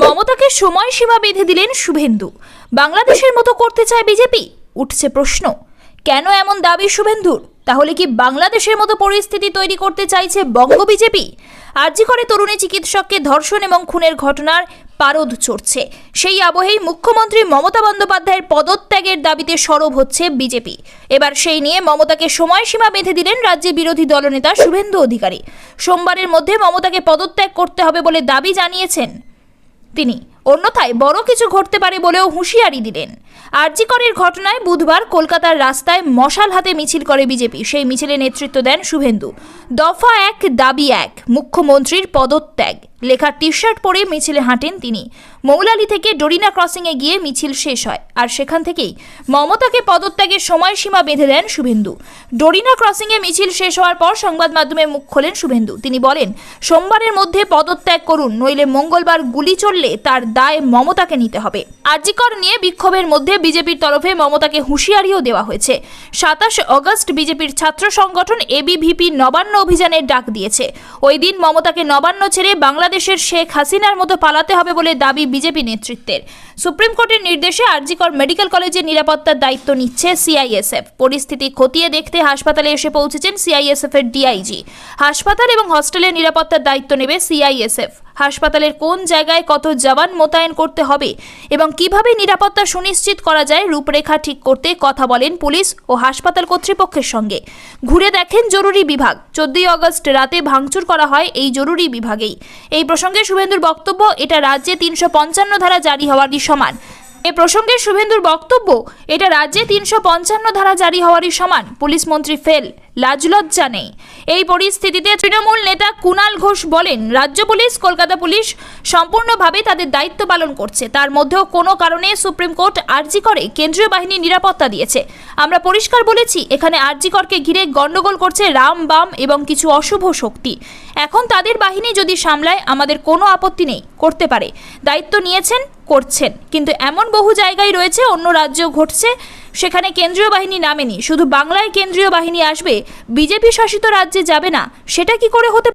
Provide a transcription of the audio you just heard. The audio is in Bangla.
মমতাকে সময়সীমা বেঁধে দিলেন শুভেন্দু। বাংলাদেশের মতো করতে চায় বিজেপি? উঠছে প্রশ্ন। কেন এমন দাবি শুভেন্দুর? তাহলে কি বাংলাদেশের মতো পরিস্থিতি তৈরি করতে চাইছে বঙ্গ বিজেপি? আর্জি করে তরুণী চিকিৎসককে ধর্ষণ এবং খুনের ঘটনার পারদ চড়ছে। সেই আবহেই মুখ্যমন্ত্রী মমতা বন্দ্যোপাধ্যায়ের পদত্যাগের দাবিতে সরব হচ্ছে বিজেপি। এবার সেই নিয়ে মমতাকে সময়সীমা বেঁধে দিলেন রাজ্যের বিরোধী দলনেতা শুভেন্দু অধিকারী। সোমবারের মধ্যে মমতাকে পদত্যাগ করতে হবে বলে দাবি জানিয়েছেন তিনি। অন্যথায় বড় কিছু ঘটতে পারে বলেও হুঁশিয়ারি দিলেন। আরজিকরের ঘটনায় বুধবার কলকাতার রাস্তায় মশাল হাতে মিছিল করে বিজেপি। সেই মিছিলে নেতৃত্ব দেন শুভেন্দু। দফা এক, দাবি এক, মুখ্যমন্ত্রীর পদত্যাগ। লেখা টি শার্ট পরে মিছিলে হাঁটেন তিনি। মৌলালি থেকে ডরিনা ক্রসিংয়ে গিয়ে মিছিল শেষ হয় আর সেখান থেকেই মমতাকে পদত্যাগের সময়সীমা বেঁধে দেন শুভেন্দু। ডরিনা ক্রসিংয়ে মিছিল শেষ হওয়ার পর সংবাদ মাধ্যমে মুখ খোলেন শুভেন্দু। তিনি বলেন, সোমবারের মধ্যে পদত্যাগ করুন, নইলে মঙ্গলবার গুলি চললে তার দায় মমতাকে নিতে হবে। আরজিকর নিয়ে বিক্ষোভের মধ্যে বিজেপির তরফে মমতাকে হুঁশিয়ারিও দেওয়া হয়েছে। সাতাশ অগস্ট বিজেপির ছাত্র সংগঠন এবিভিপি নবান্ন অভিযানের ডাক দিয়েছে। ওই দিন মমতাকে নবান্ন ছেড়ে বাংলাদেশের শেখ হাসিনার মতো পালাতে হবে বলে দাবি বিজেপি নেতৃত্বের। সুপ্রিম কোর্টের নির্দেশে আরজিকর মেডিকেল কলেজের নিরাপত্তার দায়িত্ব নিচ্ছে সিআইএসএফ। পরিস্থিতি খতিয়ে দেখতে হাসপাতালে এসে পৌঁছেছেন সিআইএসএফ এর ডিআইজি। হাসপাতাল এবং হস্টেলের নিরাপত্তার দায়িত্ব নেবে সিআইএসএফ। হাসপাতালের কোন জায়গায় কত জওয়ান মোতায়েন করতে হবে এবং কীভাবে নিরাপত্তা সুনিশ্চিত করা যায় রূপরেখা ঠিক করতে কথা বলেন পুলিশ ও হাসপাতাল কর্তৃপক্ষের সঙ্গে। ঘুরে দেখেন জরুরি বিভাগ। চোদ্দই আগস্ট রাতে ভাঙচুর করা হয় এই জরুরি বিভাগেই। এই প্রসঙ্গে শুভেন্দুর বক্তব্য এটা রাজ্যে তিনশো পঞ্চান্ন ধারা জারি হওয়ারই সমান এ প্রসঙ্গে শুভেন্দুর বক্তব্য, এটা রাজ্যে তিনশো পঞ্চান্ন ধারা জারি হওয়ারই সমান, পুলিশ মন্ত্রী ফেল, লাজলজ্জা নেই। এই পরিস্থিতিতে তৃণমূল নেতা কুণাল ঘোষ বলেন, রাজ্য পুলিশ, কলকাতা পুলিশ সম্পূর্ণভাবে তাদের দায়িত্ব পালন করছে। তার মধ্যেও কোনো কারণে সুপ্রিম কোর্ট আর্জি করে কেন্দ্রীয় বাহিনী নিরাপত্তা দিয়েছে। আমরা পরিষ্কার বলেছি, এখানে আর্জিকরকে ঘিরে গন্ডগোল করছে রাম, বাম এবং কিছু অশুভ শক্তি। এখন তাদের বাহিনী যদি সামলায়, আমাদের কোনো আপত্তি নেই। করতে পারে। দায়িত্ব নিয়েছেন, করছেন। কিন্তু এমন বহু জায়গায় রয়েছে, অন্য রাজ্য ঘটছে, সেখানে কেন্দ্রীয় বাহিনী নামেনি। শুধু বাংলায় কেন্দ্রীয় বাহিনী আসবে, বিজেপি শাসিত রাজ্যে যাবে না, সেটা কি করে হতে